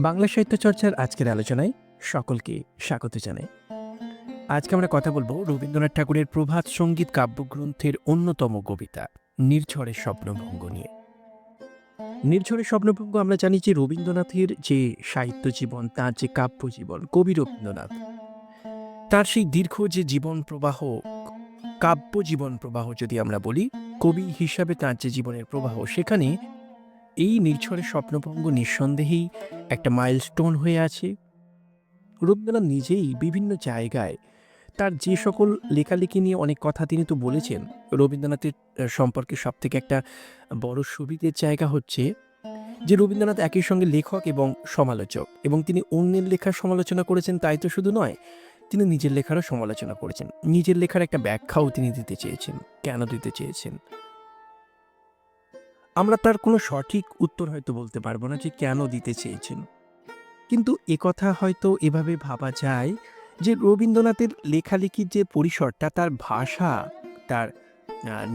বাংলা সাহিত্য চর্চার আজকের আলোচনায় সকলকে স্বাগত জানাই। আজকে আমরা কথা বলব রবীন্দ্রনাথ ঠাকুরের প্রভাত সংগীত কাব্যগ্রন্থের অন্যতম কবিতা, নির্ঝরের স্বপ্নভঙ্গ নিয়ে। নির্ঝরের স্বপ্নভঙ্গ আমরা জানি যে রবীন্দ্রনাথের যে সাহিত্য জীবন, তার যে কাব্য জীবন, কবি রবীন্দ্রনাথ, তার সেই দীর্ঘ যে জীবন প্রবাহ, কাব্য জীবন প্রবাহ যদি আমরা বলি, কবি হিসাবে তার যে জীবনের প্রবাহ, সেখানে এই নির্ঝরের স্বপ্নভঙ্গ নিঃসন্দেহেই একটা মাইলস্টোন হয়ে আছে। রবীন্দ্রনাথ নিজেই বিভিন্ন জায়গায় তার যে সকল লেখালেখি নিয়ে অনেক কথা তিনি তো বলেছেন, রবীন্দ্রনাথের সম্পর্কে সব থেকে একটা বড় সুবিধের জায়গা হচ্ছে যে রবীন্দ্রনাথ একই সঙ্গে লেখক এবং সমালোচক এবং তিনি অন্যের লেখার সমালোচনা করেছেন তাই তো শুধু নয়, তিনি নিজের লেখারও সমালোচনা করেছেন। নিজের লেখার একটা ব্যাখ্যাও তিনি দিতে চেয়েছেন। কেন দিতে চেয়েছেন? আমরা তার কোনো সঠিক উত্তর হয়তো বলতে পারব না যে কেন দিতে চেয়েছেন কিন্তু একথা হয়তো এভাবে ভাবা যায় যে রবীন্দ্রনাথের লেখালেখির যে পরিসরটা, তার ভাষা, তার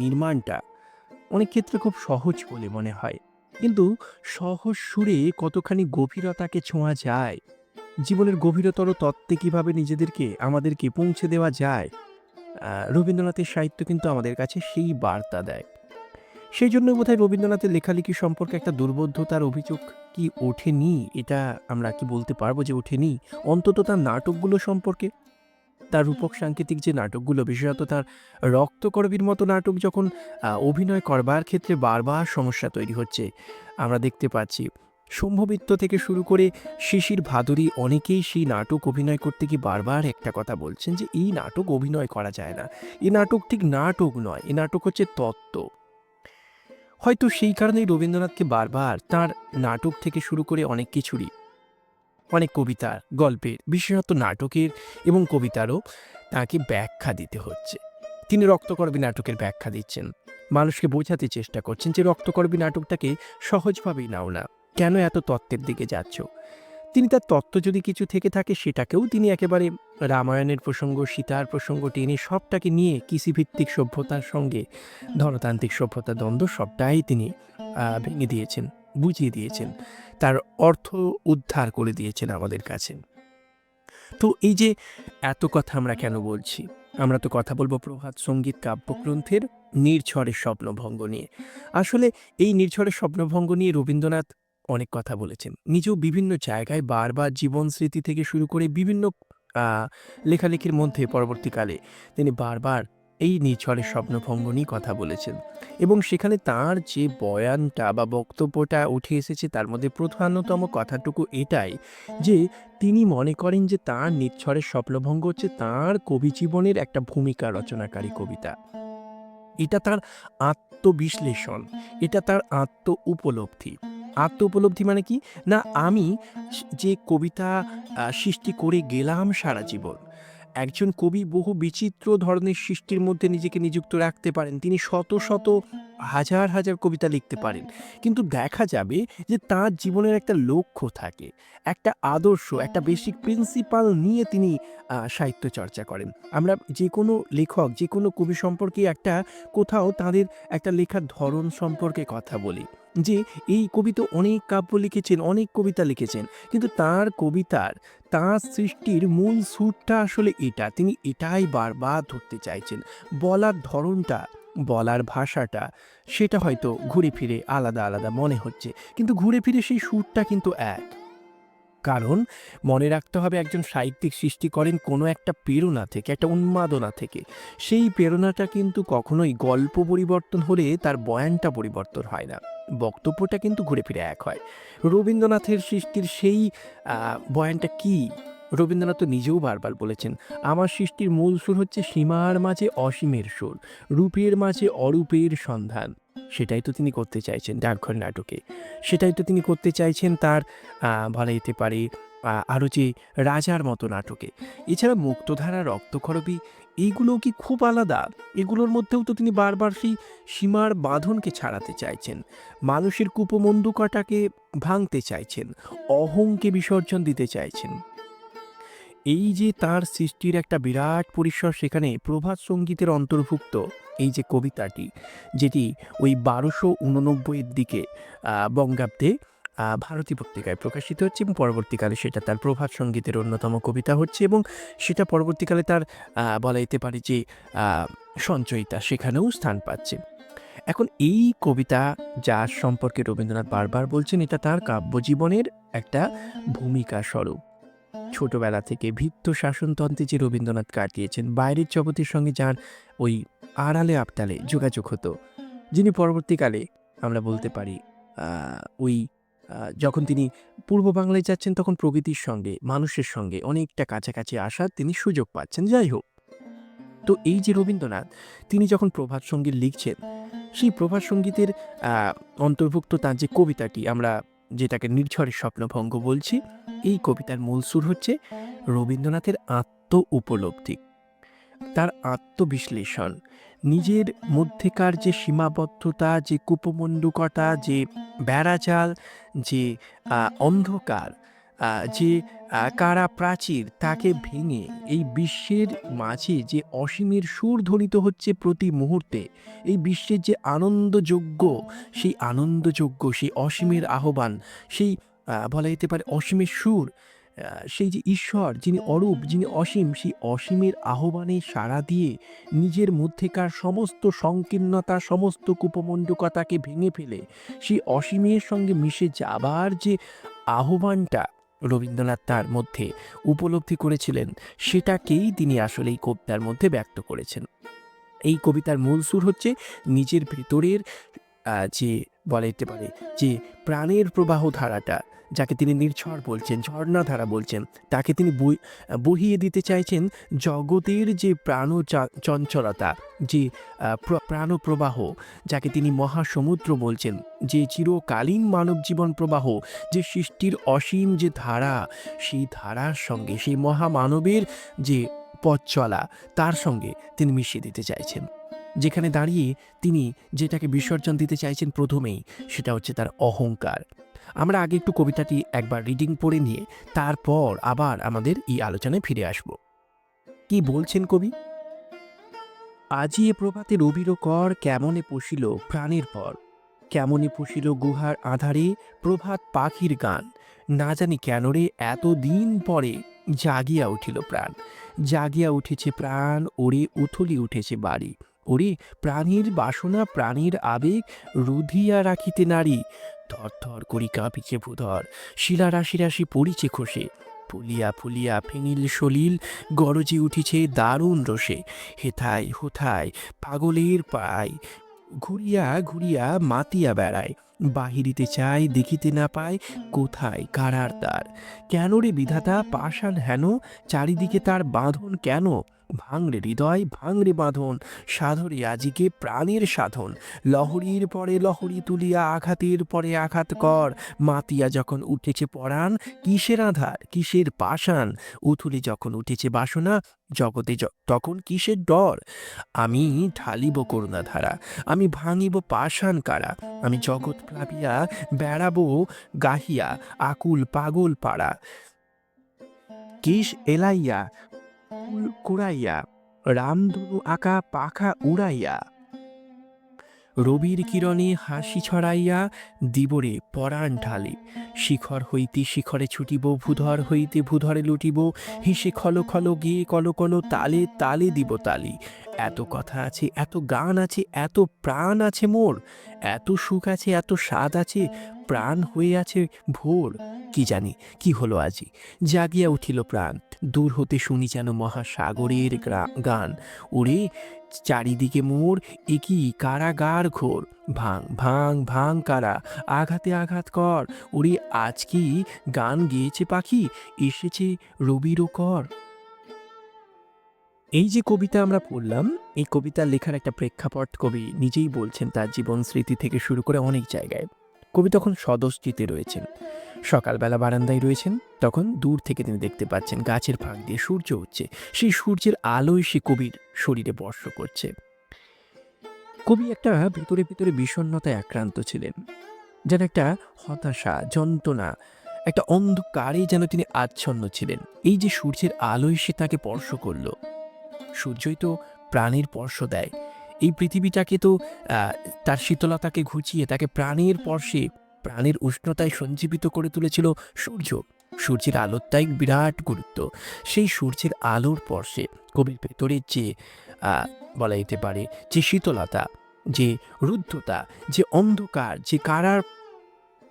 নির্মাণটা অনেক ক্ষেত্রে খুব সহজ বলে মনে হয়। কিন্তু সহজ সুরে কতখানি গভীরতাকে ছোঁয়া যায়, জীবনের গভীরতর তত্ত্বে কীভাবে নিজেদেরকে, আমাদেরকে পৌঁছে দেওয়া যায় রবীন্দ্রনাথের সাহিত্য কিন্তু আমাদের কাছে সেই বার্তা দেয়। সেই জন্য বোধহয় রবীন্দ্রনাথের লেখালেখি সম্পর্কে একটা দুর্বোধ্যতার অভিযোগ কি ওঠেনি? এটা আমরা কি বলতে পারব যে ওঠেনি? অন্তত তার নাটকগুলো সম্পর্কে? তার রূপক সাংকেতিক যে নাটকগুলো, বিশেষত তার রক্তকরবীর মতো নাটক যখন অভিনয় করবার ক্ষেত্রে বারবার সমস্যা তৈরি হচ্ছে, আমরা দেখতে পাচ্ছি। সম্ভবিত্ত থেকে শুরু করে শিশির ভাদুরী অনেকেই সেই নাটক অভিনয় করতে গিয়ে বারবার একটা কথা বলছেন যে, এই নাটক অভিনয় করা যায় না। এই নাটক ঠিক নাটক নয় এই নাটক হচ্ছে তত্ত্ব। হয়তো সেই কারণেই রবীন্দ্রনাথকে বারবার তার নাটক থেকে শুরু করে অনেক কিছুরই, অনেক কবিতার, গল্পের, বিশেষত নাটকের এবং কবিতারও তাকে ব্যাখ্যা দিতে হচ্ছে। তিনি রক্তকরবী নাটকের ব্যাখ্যা দিচ্ছেন। মানুষকে বোঝাতে চেষ্টা করছেন যে রক্তকরবী নাটকটাকে সহজভাবেই নাও না। কেন এত তত্ত্বের দিকে যাচ্ছ? তিনি তার তত্ত্ব যদি কিছু থেকে থাকে, সেটাকেও তিনি একেবারে রামায়ণের প্রসঙ্গ, সীতার প্রসঙ্গ টেনে সবটাকে নিয়ে কৃষিভিত্তিক সভ্যতার সঙ্গে, ধনতান্ত্রিক সভ্যতা, দ্বন্দ্ব সবটাই তিনি ভেঙে দিয়েছেন, বুঝিয়ে দিয়েছেন। তার অর্থ উদ্ধার করে দিয়েছেন আমাদের কাছে। তো এই যে এত কথা আমরা কেন বলছি? আমরা তো কথা বলব প্রভাত সংগীত কাব্যগ্রন্থের নির্ঝরের স্বপ্নভঙ্গ নিয়ে। আসলে এই নির্ঝরের স্বপ্নভঙ্গ নিয়ে রবীন্দ্রনাথ অনেক কথা বলেছেন। নিজেও বিভিন্ন জায়গায় বারবার জীবন স্মৃতি থেকে শুরু করে বিভিন্ন লেখালেখির মধ্যে পরবর্তীকালে তিনি বারবার এই নির্ঝরের স্বপ্নভঙ্গ নিয়ে কথা বলেছেন। এবং সেখানে তার যে বয়ানটা বা বক্তব্যটা উঠে এসেছে তার মধ্যে প্রধানতম কথাটুকু এটাই যে, তিনি মনে করেন যে তার নির্ঝরের স্বপ্নভঙ্গ হচ্ছে তার কবি জীবনের একটা ভূমিকা রচনাকারী কবিতা। এটা তার আত্মবিশ্লেষণ, এটা তার আত্ম উপলব্ধি আত্ম উপলব্ধি মানে কি? না, আমি যে কবিতা সৃষ্টি করে গেলাম সারা জীবন, একজন কবি বহু বিচিত্র ধরনের সৃষ্টির মধ্যে নিজেকে নিযুক্ত রাখতে পারেন। তিনি শত শত হাজার হাজার কবিতা লিখতে পারেন। কিন্তু দেখা যাবে যে তার জীবনের একটা লক্ষ্য থাকে একটা আদর্শ একটা বেসিক প্রিন্সিপাল নিয়ে তিনি সাহিত্য চর্চা করেন। আমরা যে কোনো লেখক যে কোনো কবি সম্পর্কে একটা কোথাও তাদের একটা লেখার ধরন সম্পর্কে কথা বলি যে এই কবি তো অনেক কাব্য লিখেছেন অনেক কবিতা লিখেছেন কিন্তু তার কবিতার তার সৃষ্টির মূল সুরটা আসলে এটা তিনি এটাই বারবার ধরতে চাইছেন। বলার ধরনটা বলার ভাষাটা, সেটা হয়তো ঘুরে ফিরে আলাদা আলাদা মনে হচ্ছে। কিন্তু ঘুরে ফিরে সেই সুরটা কিন্তু এক। কারণ মনে রাখতে হবে একজন সাহিত্যিক সৃষ্টি করেন কোনো একটা প্রেরণা থেকে, একটা উন্মাদনা থেকে। সেই প্রেরণাটা কিন্তু কখনোই গল্প পরিবর্তন হলে তার বয়ানটা পরিবর্তন হয় না। বক্তব্যটা কিন্তু ঘুরে ফিরে এক হয়। রবীন্দ্রনাথের সৃষ্টির সেই বয়ানটা কি? রবীন্দ্রনাথ তো নিজেও বারবার বলেছেন, আমার সৃষ্টির মূল সুর হচ্ছে সীমার মাঝে অসীমের সুর, রূপের মাঝে অরূপের সন্ধান। সেটাই তো তিনি করতে চাইছেন ডাকঘর নাটকে। সেটাই তো তিনি করতে চাইছেন তার বলা যেতে পারে আরও যে রাজার মতো নাটকে। এছাড়া মুক্তধারা রক্তক্ষরবী এইগুলো কি খুব আলাদা? এগুলোর মধ্যেও তো তিনি বারবার সেই সীমার বাঁধনকে ছাড়াতে চাইছেন। মানুষের কুপমন্দুকাটাকে ভাঙতে চাইছেন, অহংকে বিসর্জন দিতে চাইছেন। এই যে তার সৃষ্টির একটা বিরাট পরিসর সেখানে প্রভাত সঙ্গীতের অন্তর্ভুক্ত, এই যে কবিতাটি, যেটি ওই বারোশো উননব্বইয়ের দিকে বঙ্গাব্দে ভারতী পত্রিকায় প্রকাশিত হচ্ছে এবং পরবর্তীকালে সেটা তার প্রভাত সঙ্গীতের অন্যতম কবিতা হচ্ছে এবং সেটা পরবর্তীকালে তার বলা যেতে পারে যে সঞ্চয়িতা সেখানেও স্থান পাচ্ছে। এখন এই কবিতা যার সম্পর্কে রবীন্দ্রনাথ বারবার বলছেন, এটা তার কাব্যজীবনের একটা ভূমিকা স্বরূপ। ছোটবেলা থেকে ভিত্ত শাসনতন্ত্রে যে রবীন্দ্রনাথ কাটিয়েছেন, বাইরের জগতের সঙ্গে যার ওই আড়ালে আপতালে যোগাযোগ হতো, যিনি পরবর্তীকালে আমরা বলতে পারি ওই যখন তিনি পূর্ব বাংলায় যাচ্ছেন তখন প্রকৃতির সঙ্গে, মানুষের সঙ্গে অনেকটা কাছাকাছি আসার তিনি সুযোগ পাচ্ছেন। যাই হোক, তো এই যে রবীন্দ্রনাথ, তিনি যখন প্রভাত সংগীত লিখছেন, সেই প্রভাত সঙ্গীতের অন্তর্ভুক্ত তার যে কবিতাটি আমরা যেটাকে নির্ঝরের স্বপ্নভঙ্গ বলছি, এই কবিতার মূল সুর হচ্ছে রবীন্দ্রনাথের আত্ম উপলব্ধি। তার আত্মবিশ্লেষণ, নিজের মধ্যেকার যে সীমাবদ্ধতা, যে কুপমণ্ডুকতা, যে বেড়াজাল, যে অন্ধকার যে কারা প্রাচীর তাকে ভেঙে এই বিশ্বের মাঝে যে অসীমের সুর ধ্বনিত হচ্ছে প্রতি মুহূর্তে, এই বিশ্বের যে আনন্দযোগ্য সেই আনন্দযোগ্য সেই অসীমের আহ্বান, সেই বলা যেতে পারে অসীমের সুর সেই যে ঈশ্বর যিনি অরূপ, যিনি অসীম, সেই অসীমের আহ্বানে সাড়া দিয়ে নিজের মধ্যেকার সমস্ত সংকীর্ণতা, সমস্ত কুপমণ্ডকতাকে ভেঙে ফেলে, সেই অসীমের সঙ্গে মিশে যাবার যে আহ্বানটা রবীন্দ্রনাথ তার মধ্যে উপলব্ধি করেছিলেন, সেটাকেই তিনি আসলে এই কবিতার মধ্যে ব্যক্ত করেছেন। এই কবিতার মূল সুর হচ্ছে নিজের ভেতরের যে বলা যেতে পারে যে প্রাণের প্রবাহ ধারাটা। যাকে তিনি নির্ঝর বলছেন, ঝর্ণাধারা বলছেন। তাকে তিনি বহিয়ে দিতে চাইছেন জগতের যে প্রাণ চঞ্চলতা, যে প্রাণপ্রবাহ, যাকে তিনি মহাসমুদ্র বলছেন, যে চিরকালীন মানব জীবন প্রবাহ, যে সৃষ্টির অসীম যে ধারা, সেই ধারার সঙ্গে, সেই মহামানবের যে পথ চলা, তার সঙ্গে তিনি মিশিয়ে দিতে চাইছেন। যেখানে দাঁড়িয়ে তিনি যেটাকে বিসর্জন দিতে চাইছেন প্রথমেই, সেটা হচ্ছে তার অহংকার। আমরা আগে একটু কবিতাটি একবার রিডিং পড়ে নিয়ে তারপর আবার আমাদের এই আলোচনায় ফিরে আসব। কি বলছেন কবি? আজি এ প্রভাতে রবির কর কেমনে পশিল প্রাণের পর। কেমনে পশিল গুহার আধারে প্রভাত পাখির গান। না জানি কেন রে এত দিন পরে জাগিয়া উঠিল প্রাণ। জাগিয়া উঠেছে প্রাণ, ওরে উথলি উঠেছে বাড়ি। ওরে, প্রাণীর বাসনা, প্রাণীর আবেগ রুধিয়া রাখিতে নারী। থর থর করি কাঁপিছে ভূধর, শিলা রাশি রাশি পড়িছে খসে। ফুলিয়া ফুলিয়া ফেঙিল সলিল, গরজে উঠিছে দারুণ রসে। হেথায়, হোথায় পাগলের পায়, ঘুরিয়া ঘুরিয়া মাতিয়া বেড়ায়। বাহিরিতে চায় দেখিতে না পায়, কোথায়, কারার তার কেন রে বিধাতা, পাষাণ হেন, চারিদিকে তার বাঁধন কেন? ভাঙরে হৃদয় ভাঙরে বাঁধন, সাধরে আজিকে প্রাণের সাধন। লহরীর পরে লহরী তুলিয়া আঘাতের পরে আঘাত কর। মাতিয়া যখন উঠেছে পরাণ, কিসের আধার, কিসের পাষাণ? উথুলে যখন উঠেছে বাসনা, জগতে তখন কিসের ডর? আমি ঢালিব করুণাধারা, আমি ভাঙিব পাষাণ কারা? আমি জগৎ প্লাবিয়া, বেড়াবো গাহিয়া, আকুল পাগল পাড়া। কিস এলাইয়া ফুল কুড়াইয়া, রামধনু আঁকা পাখা উড়াইয়া, রবির কিরণে হাসি ছড়াইয়া দিবরে পরাণ ঢালে, শিখর হইতে শিখরে ছুটিব, ভূধর হইতে ভূধরে লুটিব, হেসে খলো খলো গিয়ে কলো কলো তালে তালে দিব তালি। এত কথা আছে, এত গান আছে, এত প্রাণ আছে মোর, এত সুখ আছে, এত স্বাদ আছে, প্রাণ হয়ে আছে ভোর। কি জানি, কি হলো আজি? জাগিয়া উঠিল প্রাণ দূর হতে শুনি যেন মহাসাগরের গান। ওরে, চারিদিকে মোর একই কারাগার ঘোর। ভাং ভাং ভাং কারা, আঘাতে আঘাত কর। ওরে, আজ কি গান গেয়েছে পাখি? এসেছে রবিরও কর। এই যে কবিতা আমরা পড়লাম, এই কবিতা লেখার একটা প্রেক্ষাপট কবি নিজেই বলছেন তার জীবন স্মৃতি থেকে শুরু করে অনেক জায়গায়। কবি তখন সদস্যিতে রয়েছেন। সকালবেলা বারান্দায় রয়েছেন, তখন দূর থেকে তিনি দেখতে পাচ্ছেন গাছের ফাঁক দিয়ে সূর্য উঠছে। সেই সূর্যের আলোয় সে কবির শরীরে বর্ষ করছে। কবি একটা ভিতরে ভিতরে বিষণ্ণতায় আক্রান্ত ছিলেন। যেন একটা হতাশা, যন্ত্রণা, একটা অন্ধকারে যেন তিনি আচ্ছন্ন ছিলেন। এই যে সূর্যের আলোয় সে তাকে স্পর্শ করল, সূর্যই তো প্রাণের স্পর্শ দেয়। এই পৃথিবীটাকে তো তার শীতলতাকে ঘুচিয়ে তাকে প্রাণের স্পর্শে প্রাণের উষ্ণতায় সঞ্জীবিত করে তুলেছিল সূর্য। সূর্যের আলোরটাই বিরাট গুরুত্ব। সেই সূর্যের আলোর পর্শে কবির ভেতরে যে বলা যেতে পারে, যে শীতলতা, যে রুদ্ধতা, যে অন্ধকার, যে কারার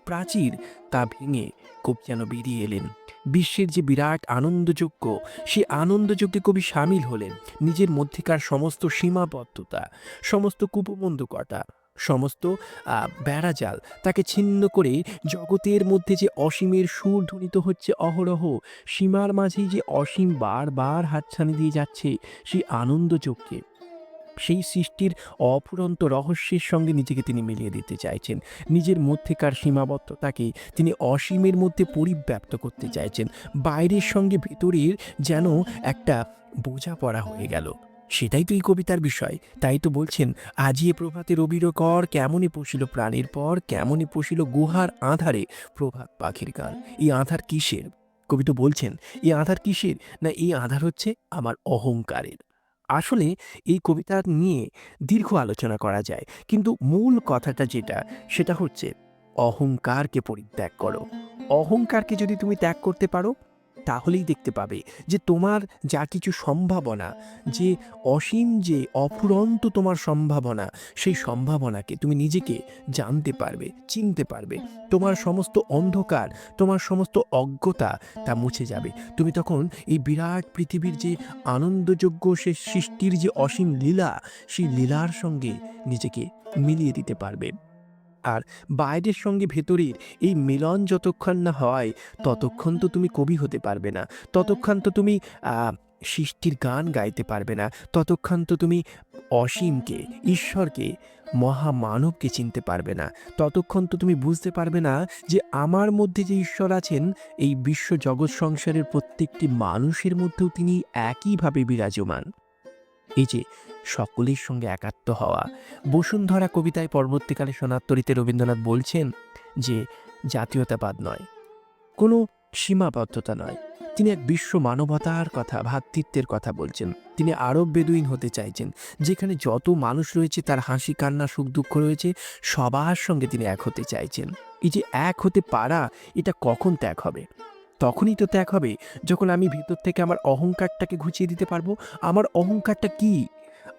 প্রাচীর, তা ভেঙে কবি যেন বেরিয়ে এলেন। বিশ্বের যে বিরাট আনন্দযোগ্য সেই আনন্দযজ্ঞে কবি সামিল হলেন। নিজের মধ্যেকার সমস্ত সীমাবদ্ধতা, সমস্ত কুপমন্দকতা সমস্ত বেড়াজাল তাকে ছিন্ন করে জগতের মধ্যে যে অসীমের সুর ধ্বনিত হচ্ছে অহরহ, সীমার মাঝেই যে অসীম বারবার হাতছানি দিয়ে যাচ্ছে সেই আনন্দযজ্ঞে সেই সৃষ্টির অফুরন্ত রহস্যের সঙ্গে নিজেকে তিনি মিলিয়ে দিতে চাইছেন। নিজের মধ্যেকার সীমাবদ্ধতাকে তিনি অসীমের মধ্যে পরিব্যাপ্ত করতে চাইছেন। বাইরের সঙ্গে ভেতরের যেন একটা বোঝাপড়া হয়ে গেল। সেটাই তো এই কবিতার বিষয়। তাই তো বলছেন, আজিয়ে প্রভাতে রবির কর কেমনই পশিল প্রাণের পর কেমনই পশিল গুহার আধারে প্রভাত পাখির গান এই আধার কিসের? কবি তো বলছেন, এই আধার কিসের? না, এই আধার হচ্ছে আমার অহংকারের। আসলে এই কবিতা নিয়ে দীর্ঘ আলোচনা করা যায়, কিন্তু মূল কথাটা যেটা, সেটা হচ্ছে, অহংকারকে পরিত্যাগ করো। অহংকারকে যদি তুমি ত্যাগ করতে পারো তাহলেই দেখতে পাবে যে তোমার যা কিছু সম্ভাবনা, যে অসীম, যে অফুরন্ত তোমার সম্ভাবনা, সেই সম্ভাবনাকে তুমি নিজেকে জানতে পারবে, চিনতে পারবে। তোমার সমস্ত অন্ধকার, তোমার সমস্ত অজ্ঞতা তা মুছে যাবে। তুমি তখন এই বিরাট পৃথিবীর যে আনন্দযোগ্য সে সৃষ্টির যে অসীম লীলা, সেই লীলার সঙ্গে নিজেকে মিলিয়ে দিতে পারবে। আর বাইরের সঙ্গে ভেতরের এই মিলন যতক্ষণ না হয়, ততক্ষণ তো তুমি কবি হতে পারবে না। ততক্ষণ তো তুমি সৃষ্টির গান গাইতে পারবে না। ততক্ষণ তো তুমি অসীমকে, ঈশ্বরকে, মহামানবকে চিনতে পারবে না। ততক্ষণ তো তুমি বুঝতে পারবে না যে আমার মধ্যে যে ঈশ্বর আছেন, এই বিশ্ব জগৎ সংসারের প্রত্যেকটি মানুষের মধ্যেও তিনি একইভাবে বিরাজমান। এই যে, সকলের সঙ্গে একাত্ম হওয়া। বসুন্ধরা কবিতায় পরবর্তীকালে সোনাত্তরীতে রবীন্দ্রনাথ বলছেন যে, জাতীয়তাবাদ নয়, কোনো সীমাবদ্ধতা নয়। তিনি এক বিশ্ব মানবতার কথা, ভ্রাতৃত্বের কথা বলছেন। তিনি আরব বেদুইন হতে চাইছেন, যেখানে যত মানুষ রয়েছে তার হাসি, কান্না, সুখ, দুঃখ রয়েছে, সবার সঙ্গে তিনি এক হতে চাইছেন। এই যে এক হতে পারা, এটা কখন ত্যাগ হবে? তখনই তো ত্যাগ হবে, যখন আমি ভিতর থেকে আমার অহংকারটাকে ঘুচিয়ে দিতে পারব। আমার অহংকারটা কি?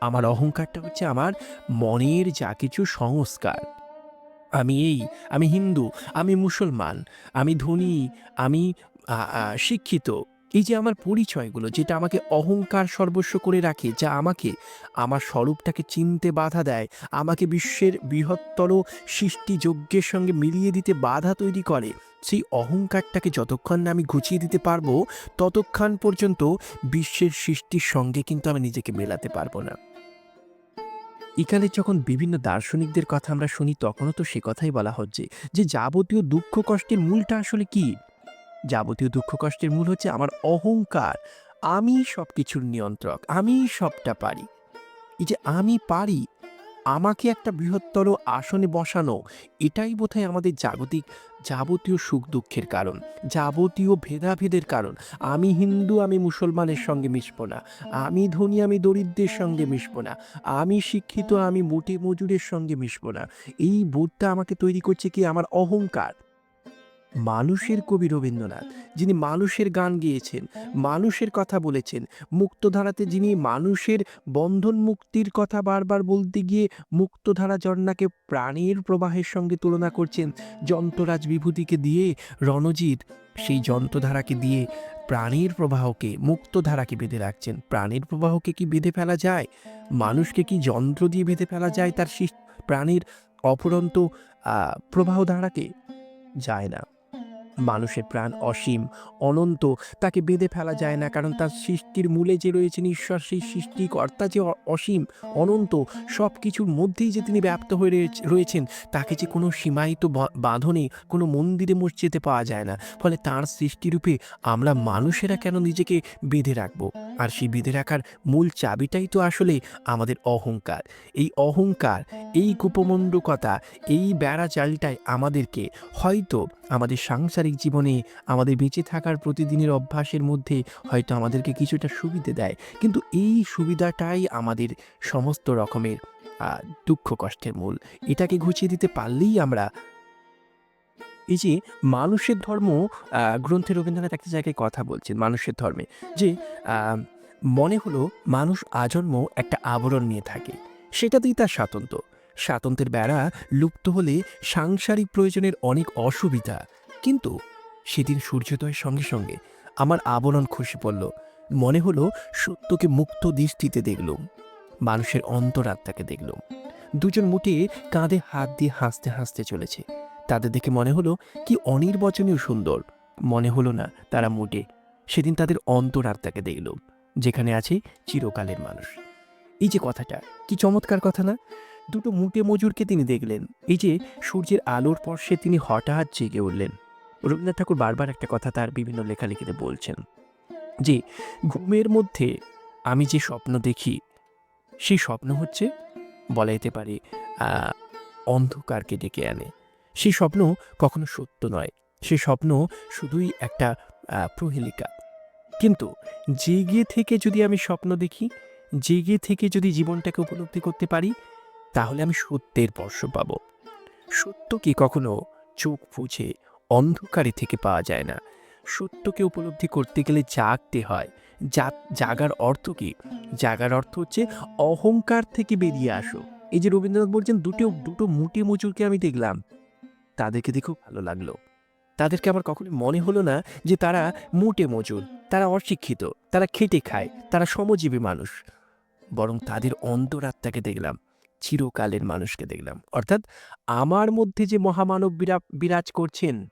আমার অহংকারটা হচ্ছে আমার মনের যা কিছু সংস্কার। আমি এই, আমি হিন্দু, আমি মুসলমান, আমি ধনী, আমি শিক্ষিত। এই যে আমার পরিচয়গুলো, যেটা আমাকে অহংকার সর্বস্ব করে রাখে, যা আমাকে, আমার স্বরূপটাকে চিনতে বাধা দেয়, আমাকে বিশ্বের বৃহত্তর সৃষ্টি যজ্ঞের সঙ্গে মিলিয়ে দিতে বাধা তৈরি করে, সেই অহংকারটাকে যতক্ষণ না আমি ঘুচিয়ে দিতে পারব, ততক্ষণ পর্যন্ত বিশ্বের সৃষ্টির সঙ্গে কিন্তু আমি নিজেকে মেলাতে পারব না। এখানে যখন বিভিন্ন দার্শনিকদের কথা আমরা শুনি, তখনও তো সে কথাই বলা হচ্ছে যে, যাবতীয় দুঃখ কষ্টের মূলটা আসলে কি? যাবতীয় দুঃখ কষ্টের মূল হচ্ছে আমার অহংকার। আমি সব কিছুর নিয়ন্ত্রক, আমি সবটা পারি। এই যে আমি পারি, আমাকে একটা বৃহত্তর আসনে বসানো, এটাই বোধহয় আমাদের জাগতিক, যাবতীয় সুখ দুঃখের কারণ, যাবতীয় ভেদাভেদের কারণ। আমি হিন্দু, আমি মুসলমানের সঙ্গে মিশব না। আমি ধনী, আমি দরিদ্রের সঙ্গে মিশব না। আমি শিক্ষিত, আমি মোটে মজুরের সঙ্গে মিশব না। এই বোধটা আমাকে তৈরি করছে কি? আমার অহংকার। মানুষের কবি রবীন্দ্রনাথ, যিনি মানুষের গান গেয়েছেন, মানুষের কথা বলেছেন, মুক্তধারাতে যিনি মানুষের বন্ধন মুক্তির কথা বারবার বলতে গিয়ে মুক্তধারা ঝর্ণাকে প্রাণের প্রবাহের সঙ্গে তুলনা করছেন, যন্ত্ররাজ বিভূতিকে দিয়ে রণজিৎ সেই যন্ত্রধারাকে দিয়ে প্রাণের প্রবাহকে, মুক্তধারাকে বেঁধে রাখছেন। প্রাণের প্রবাহকে কি বেঁধে ফেলা যায়? মানুষকে কি যন্ত্র দিয়ে বেঁধে ফেলা যায় তার প্রাণের অফুরন্ত প্রবাহ ধারাকে যায় না। মানুষের প্রাণ অসীম, অনন্ত, তাকে বেঁধে ফেলা যায় না, কারণ তার সৃষ্টির মূলে যে রয়েছেন ঈশ্বর, সেই সৃষ্টিকর্তা যে অসীম, অনন্ত সব কিছুর মধ্যেই যে তিনি ব্যাপ্ত হয়ে রয়েছেন, তাকে যে কোনো সীমায়িত বাঁধনে, কোনো মন্দিরে মসজিদে পাওয়া যায় না। ফলে তার সৃষ্টিরূপে আমরা মানুষেরা কেন নিজেকে বেঁধে রাখব? আর সেই বেঁধে রাখার মূল চাবিটাই তো আসলে আমাদের অহংকার। এই অহংকার, এই কুপমণ্ডকতা এই বেড়া চালটাই আমাদেরকে হয়তো আমাদের সাংসারিক জীবনে আমাদের বেঁচে থাকার প্রতিদিনের অভ্যাসের মধ্যে হয়তো আমাদেরকে কিছুটা সুবিধে দেয়। কিন্তু এই সুবিধাটাই আমাদের সমস্ত রকমের দুঃখ কষ্টের মূল। এটাকে ঘুচিয়ে দিতে পারলেই আমরা এই যে মানুষের ধর্ম গ্রন্থে রবীন্দ্রনাথ একটা জায়গায় কথা বলছেন মানুষের ধর্মে, যে মনে হলো মানুষ আজন্ম একটা আবরণ নিয়ে থাকে। সেটাতেই তার স্বাতন্ত্র্য স্বাতন্ত্রের বেড়া লুপ্ত হলে সাংসারিক প্রয়োজনের অনেক অসুবিধা। কিন্তু সেদিন সূর্যোদয়ের সঙ্গে সঙ্গে আমার আবরণ খসে পড়ল। মনে হলো সত্যকে মুক্ত দৃষ্টিতে দেখলুম। মানুষের অন্তরাত্মাকে দেখলুম। দুজন মুটে কাঁধে হাত দিয়ে হাসতে হাসতে চলেছে। তাদের দেখে মনে হলো কি অনির্বচনীয় সুন্দর। মনে হলো না তারা মুটে। সেদিন তাদের অন্তরাত্মাকে দেখলুম, যেখানে আছে চিরকালের মানুষ। এই যে কথাটা, কি চমৎকার কথা না? দুটো মুটে মজুরকে তিনি দেখলেন। এই যে সূর্যের আলোর পর্শে তিনি হঠাৎ জেগে উঠলেন। রবীন্দ্রনাথ ঠাকুর বারবার একটা কথা তার বিভিন্ন লেখালেখিতে বলছেন। যে, ঘুমের মধ্যে আমি যে স্বপ্ন দেখি, সেই স্বপ্ন হচ্ছে, বলা যেতে পারে অন্ধকারকে ডেকে আনে। সেই স্বপ্ন কখনো সত্য নয়। সেই স্বপ্ন শুধুই একটা প্রহেলিকা। কিন্তু জেগে থেকে যদি আমি স্বপ্ন দেখি, জেগে থেকে যদি জীবনটাকে উপলব্ধি করতে পারি, তাহলে আমি সত্যের স্পর্শ পাব। সত্যকে কখনো চোখ বুঝে অন্ধকারে থেকে পাওয়া যায় না। সত্যকে উপলব্ধি করতে গেলে জাগতে হয়। যা জাগার অর্থ কি? জাগার অর্থ হচ্ছে অহংকার থেকে বেরিয়ে আসো। এই যে রবীন্দ্রনাথ বলছেন, দুটো দুটো মুটি মজুরকে আমি দেখলাম। তাদেরকে দেখেও ভালো লাগল। তাদেরকে আমার কখনো মনে হলো না যে তারা মুটে মজুর, তারা অশিক্ষিত, তারা খেটে খায়, তারা সমজীবী মানুষ। বরং তাদের অন্তরাত্মাকে দেখলাম। চিরকালের মানুষকে দেখলাম। অর্থাৎ আমার মধ্যে যে মহামানব বিরা- বিরাজ করছেন,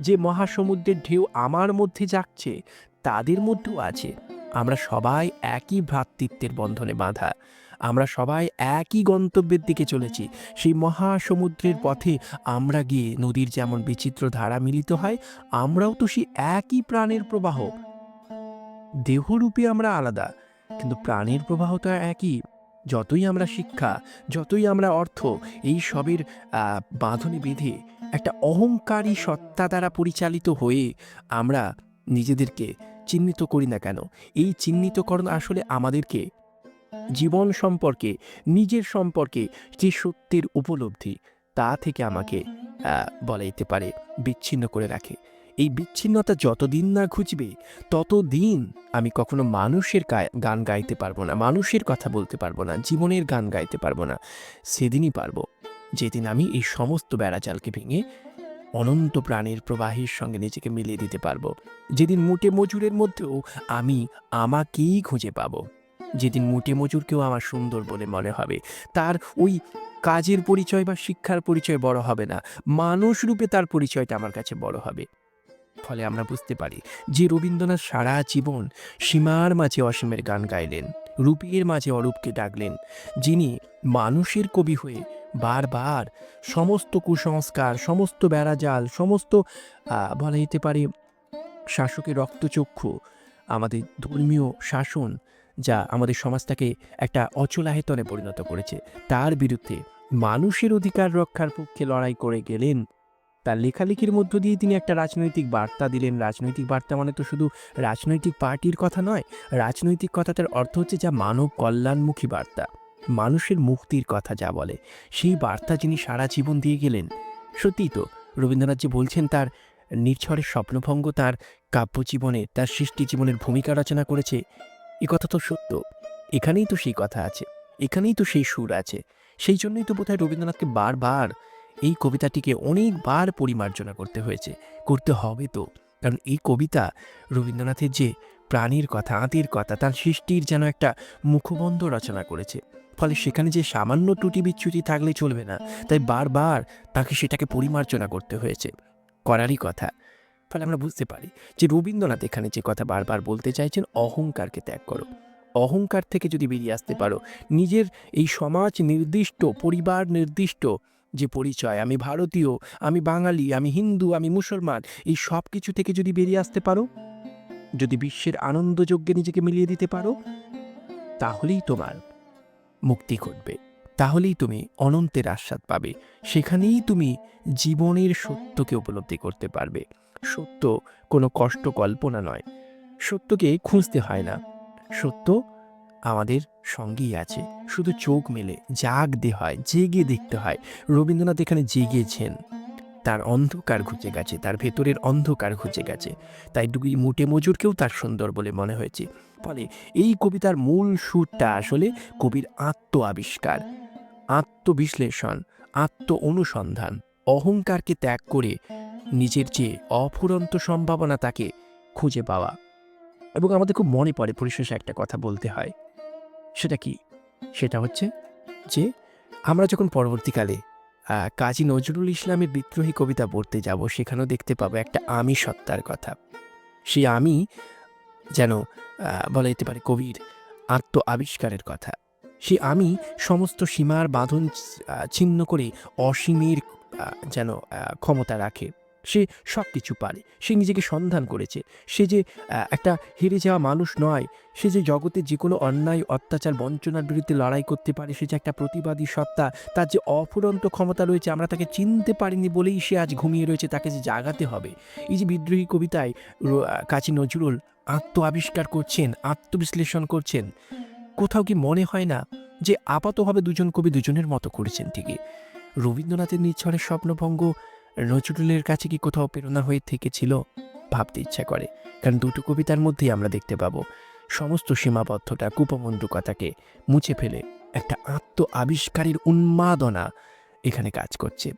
যে মহাসমুদ্রের ঢেউ আমার মধ্যে জাগছে, তাদের মধ্যেও আছে। আমরা সবাই একই ভ্রাতৃত্বের বন্ধনে বাঁধা। আমরা সবাই একই গন্তব্যের দিকে চলেছি। সেই মহাসমুদ্রের পথে আমরা গিয়ে নদীর যেমন বিচিত্র ধারা মিলিত হয়, আমরাও তো সেই একই প্রাণের প্রবাহ। দেহরূপে আমরা আলাদা, কিন্তু প্রাণের প্রবাহ তো একই। যতই আমরা শিক্ষা, যতই আমরা অর্থ, এই সবের বাঁধনে বেঁধে একটা অহংকারী সত্তা দ্বারা পরিচালিত হয়ে আমরা নিজেদেরকে চিহ্নিত করি না কেন? এই চিহ্নিতকরণ আসলে আমাদেরকে জীবন সম্পর্কে, নিজের সম্পর্কে যে সত্যের উপলব্ধি, তা থেকে আমাকে বলা যেতে পারে, বিচ্ছিন্ন করে রাখে। এই বিচ্ছিন্নতা যতদিন না খুঁজবে ততদিন আমি কখনো মানুষের গান গাইতে পারব না, মানুষের কথা বলতে পারব না, জীবনের গান গাইতে পারব না, সেদিনই পারব। যেদিন আমি এই সমস্ত বেড়াজালকে ভেঙে অনন্ত প্রাণের প্রবাহের সঙ্গে নিজেকে মিলিয়ে দিতে পারব। যেদিন মুটে মজুরের মধ্যেও আমি আমাকেই খুঁজে পাবো। যেদিন মুটে মজুরকেও আমার সুন্দর বলে মনে হবে, তার ওই কাজের পরিচয় বা শিক্ষার পরিচয় বড় হবে না, মানুষ রূপে তার পরিচয়টা আমার কাছে বড় হবে। ফলে আমরা বুঝতে পারি যে রবীন্দ্রনাথ সারা জীবন সীমার মাঝে অসীমের গান গাইলেন, রূপের মাঝে অরূপকে ডাকলেন, যিনি মানুষের কবি হয়ে বারবার সমস্ত কুসংস্কার, সমস্ত বেড়াজাল, সমস্ত বলা যেতে পারে, শাসকের রক্তচক্ষু, আমাদের ধর্মীয় শাসন, যা আমাদের সমাজটাকে একটা অচলায়তনে পরিণত করেছে, তার বিরুদ্ধে মানুষের অধিকার রক্ষার পক্ষে লড়াই করে গেলেন তার লেখালেখির মধ্য দিয়ে তিনি একটা রাজনৈতিক বার্তা দিলেন। রাজনৈতিক বার্তা মানে তো শুধু রাজনৈতিক পার্টির কথা নয়, রাজনৈতিক কথাটার অর্থ হচ্ছে যা মানব কল্যাণমুখী বার্তা, মানুষের মুক্তির কথা যা বলে। সেই বার্তা যিনি সারা জীবন দিয়ে গেলেন, সত্যিই তো রবীন্দ্রনাথ যে বলছেন তার নির্ঝরের স্বপ্নভঙ্গ, তার কাব্যজীবনে, তার সৃষ্টি জীবনের ভূমিকা রচনা করেছে, এ কথা তো সত্য। এখানেই তো সেই কথা আছে, এখানেই তো সেই সুর আছে। সেই জন্যই তো বোধহয় রবীন্দ্রনাথকে বারবার এই কবিতাটিকে অনেকবার পরিমার্জনা করতে হয়েছে। করতে হবে তো। কারণ এই কবিতা রবীন্দ্রনাথের যে প্রাণীর কথা, আঁতির কথা, তার সৃষ্টির যেন একটা মুখবন্ধ রচনা করেছে। ফলে সেখানে যে সামান্য ত্রুটি বিচ্যুতি থাকলে চলবে না, তাই বারবার তাকে সেটাকে পরিমার্জনা করতে হয়েছে। করারই কথা। ফলে আমরা বুঝতে পারি যে রবীন্দ্রনাথ এখানে যে কথা বারবার বলতে চাইছেন, অহংকারকে ত্যাগ করো। অহংকার থেকে যদি বেরিয়ে আসতে পারো, নিজের এই সমাজ নির্দিষ্ট, পরিবার নির্দিষ্ট যে পরিচয়, আমি ভারতীয়, আমি বাঙালি, আমি হিন্দু, আমি মুসলমান, এই সব কিছু থেকে যদি বেরিয়ে আসতে পারো, যদি বিশ্বের আনন্দযজ্ঞে নিজেকে মিলিয়ে দিতে পারো, তাহলেই তোমার মুক্তি ঘটবে। তাহলেই তুমি অনন্তের আস্বাদ পাবে। সেখানেই তুমি জীবনের সত্যকে উপলব্ধি করতে পারবে। সত্য কোনো কষ্ট কল্পনা নয়। সত্যকে খুঁজতে হয় না। সত্য আমাদের সঙ্গেই আছে। শুধু চোখ মেলে জাগ জাগতে হয়, জেগে দেখতে হয়। রবীন্দ্রনাথ এখানে জেগেছেন। তার অন্ধকার ঘুচে গেছে, তার ভেতরের অন্ধকার ঘুচে গেছে। তাই দুই মুটে মজুরকেও তার সুন্দর বলে মনে হয়েছে। ফলে এই কবিতার মূল সুরটা আসলে কবির আত্ম আবিষ্কার আত্মবিশ্লেষণ আত্ম অনুসন্ধান অহংকারকে ত্যাগ করে নিজের যে অফুরন্ত সম্ভাবনা তাকে খুঁজে পাওয়া। এবং আমাদের খুব মনে পড়ে পরিশেষে একটা কথা বলতে হয়। সেটা কি? সেটা হচ্ছে যে আমরা যখন পরবর্তীকালে কাজী নজরুল ইসলামের বিদ্রোহী কবিতা পড়তে যাব, সেখানেও দেখতে পাবো একটা আমি সত্তার কথা। সেই আমি যেন বলা যেতে পারে কবির আত্ম আবিষ্কারের কথা। সে আমি সমস্ত সীমার বাঁধন ছিন্ন করে অসীমের যেন ক্ষমতা রাখে। সে সব কিছু পারে। সে নিজেকে সন্ধান করেছে। সে যে একটা হেরে যাওয়া মানুষ নয়, সে যে জগতে যে কোনো অন্যায়, অত্যাচার, বঞ্চনার বিরুদ্ধে লড়াই করতে পারে, সে যে একটা প্রতিবাদী সত্তা, তার যে অফুরন্ত ক্ষমতা রয়েছে, আমরা তাকে চিনতে পারিনি বলেই সে আজ ঘুমিয়ে রয়েছে, তাকে যে জাগাতে হবে। এই যে বিদ্রোহী কবিতায় কাজী নজরুল আত্ম আবিষ্কার করছেন, আত্মবিশ্লেষণ করছেন, কোথাও কি মনে হয় না যে আপাতভাবে দুজন কবি দুজনের মতো করেছেন ঠিকই। রবীন্দ্রনাথের নিচ্ছরের স্বপ্নভঙ্গ নজরুলের কাছে কি কোথাও প্রেরণা হয়ে থেকেছিল? ভাবতে ইচ্ছা করে। কারণ দুটো কবিতার মধ্যেই আমরা দেখতে পাবো। সমস্ত সীমাবদ্ধতা কুপমণ্ডুকতাকে মুছে ফেলে একটা আত্ম আবিষ্কারের উন্মাদনা এখানে কাজ করছে।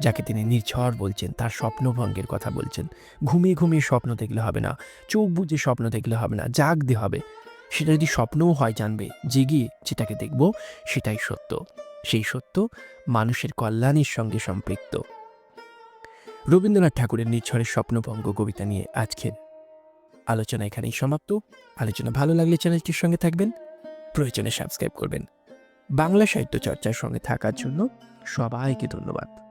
যাকে তিনি নির্ঝর বলছেন, তার স্বপ্নভঙ্গের কথা বলছেন। ঘুমিয়ে ঘুমিয়ে স্বপ্ন দেখলে হবে না। চোখ বুঝে স্বপ্ন দেখলে হবে না। জাগতে হবে। সেটা যদি স্বপ্নও হয় জানবে, জেগে যেটাকে দেখব সেটাই সত্য। সেই সত্য মানুষের কল্যাণের সঙ্গে সম্পৃক্ত। রবীন্দ্রনাথ ঠাকুরের নিচ্ছরের স্বপ্নভঙ্গ কবিতা নিয়ে আজকের আলোচনা এখানেই সমাপ্ত। আলোচনা ভালো লাগলে চ্যানেলটির সঙ্গে থাকবেন, প্রয়োজনে সাবস্ক্রাইব করবেন। বাংলা সাহিত্য চর্চার সঙ্গে থাকার জন্য সবাইকে ধন্যবাদ।